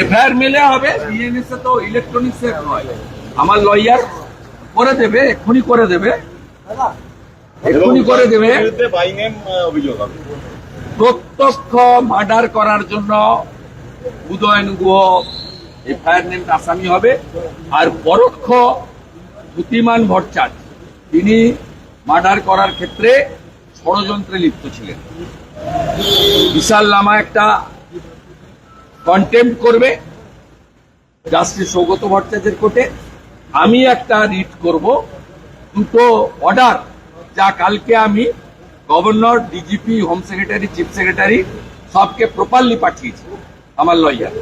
FIR মেলে হবে BNS তো ইলেকট্রনিক্স এর আমার লয়ার করে দেবে, এক্ষুনি করে দেবে। এক্ষুনি করে দেবে। প্রত্যক্ষ মার্ডার করার জন্য উদয়ন গুহ এফআইআর নেম আসামি হবে। আর পরোক্ষ দ্যুতিমান ভট্টাচার্য, তিনি মার্ডার করার ক্ষেত্রে ষড়যন্ত্রে লিপ্ত ছিলেন। বিশাল লামা একটা কন্টেম্প করবে জাস্টিস সৌগত ভট্টাচার্যের কোর্টে। আমি একটা রিট করব, দুটো অর্ডার যা কালকে আমি governor DGP home secretary chief secretary সবকে প্রপারলি পাঠিয়েছি, আমার লয়ার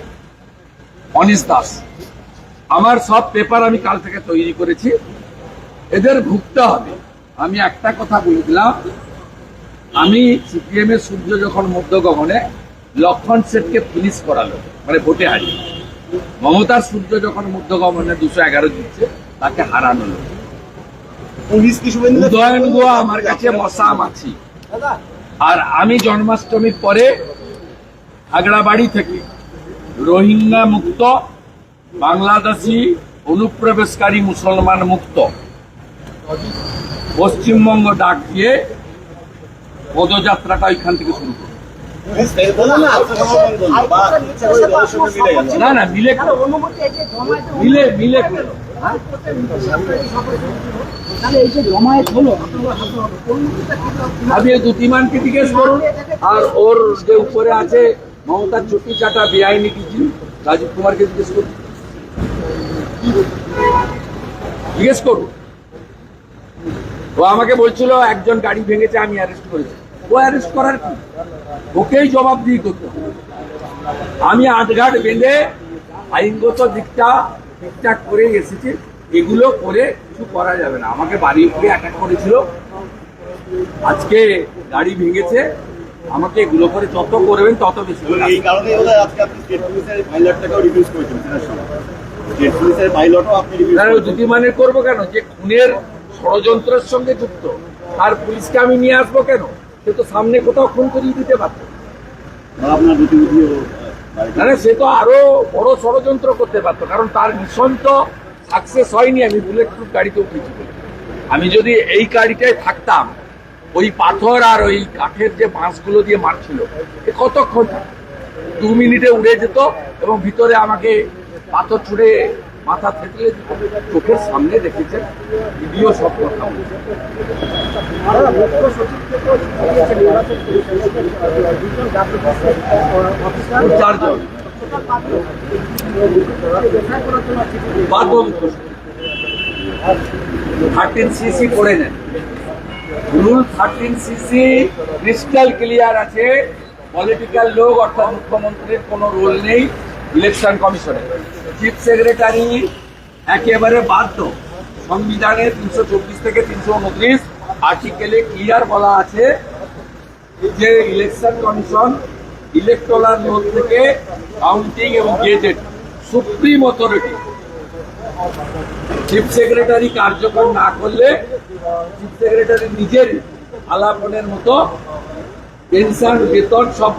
অনিশ দাস। আমার সব পেপার আমি কাল থেকে তৈরি করেছি। এদের ভুগতে হবে। আমি একটা কথা বলে দিলাম। আমি সিপিএম এর সূর্য যখন মধ্য গগনে লক্ষণ সেটকে ফিনিশ করালো মানে ভোটে হারিয়ে। মমতার সূর্য যখন মধ্য গগনে দুশো এগারো দিচ্ছে তাকে হারানো পুলিশ কি উদয়ন গোয়া আমার কাছে মশা মাছি। আর আমি জন্মাষ্টমীর পরে আগ্রাবাড়ি থেকে রোহিঙ্গা মুক্ত বাংলাদেশি অনুপ্রবেশকারী মুসলমান মুক্ত পশ্চিমবঙ্গ ডাক দিয়ে পদযাত্রাটা ওইখান থেকে শুরু করব। পুলিশ না না মিলে মিলে মিলে করো। তাহলে এই যে জমায়েত হলো আপনারা হাতে হবে। অনুমতিটা কি দেওয়া? আপনি এই দুতিমানকে জিজ্ঞেস করুন? আর ওর যে উপরে আছে মমতার চুটি চাটা বেআইনি কিছু রাজীব কুমারকে জিজ্ঞেস করুন। জিজ্ঞেস করুন। ও আমাকে বলছিল একজন গাড়ি ভেঙেছে আমি অ্যারেস্ট করেছি। ও অ্যারেস্ট করার কি? ওকেই জবাবদিহি করতে হবে। আমি আটঘাট বেঁধে আইনগত দিকটা ঠিকঠাক করে এসেছি এগুলো করে কিছু করা যাবে না। আমাকে বাড়ি উপরে অ্যাটাক করেছিল। আজকে গাড়ি ভেঙেছে। আমাকে এগুলো করে যত করবেন তত বেশি এই কারণে আজকে আপনি স্টেট পুলিশের পাইলটটাকেও রিভিউজ করেছেন স্টেট পুলিশের পাইলটও আপনি রিভিউজ দুটি মানে করব কেন? যে খুনের ষড়যন্ত্রের সঙ্গে যুক্ত তার পুলিশকে আমি নিয়ে আসব কেন? সে তো সামনে কোথাও খুন করিয়ে দিতে পারত। মানে সে তো আরও বড় ষড়যন্ত্র করতে পারতো কারণ তার মিশন তো সাকসেস হয়নি আমি বুলেট প্রুফ গাড়িতে উঠেছি। আমি যদি এই গাড়িটায় থাকতাম ওই পাথর আর ওই কাঠের যে বাঁশগুলো দিয়ে মারছিল এ কতক্ষণ দু মিনিটে উড়ে যেত এবং ভিতরে আমাকে পাথর ছুড়ে মাথা দিত চোখের সামনে দেখেছেন, ভিডিও সব কথা চারজন থার্টিন সিসি করে নেন। Rule thirteen CC crystal clear আছে। পলিটিক্যাল লোক, অর্থাৎ মুখ্যমন্ত্রীর কোনো রোল নেই। ইলেকশন কমিশনে চিফ সেক্রেটারি একেবারে বাধ্য সংবিধানের তিনশো চব্বিশ থেকে তিনশো উনত্রিশ আর্টিকেলে ক্লিয়ার বলা আছে যে ইলেকশন কমিশন ইলেকট্রাল রোল থেকে কাউন্টিং এবং gazette supreme authority chief secretary কার্যকর না করলে চিফ সেক্রেটারি নিজের আলাপনের মতো পেনশন, বেতন সব।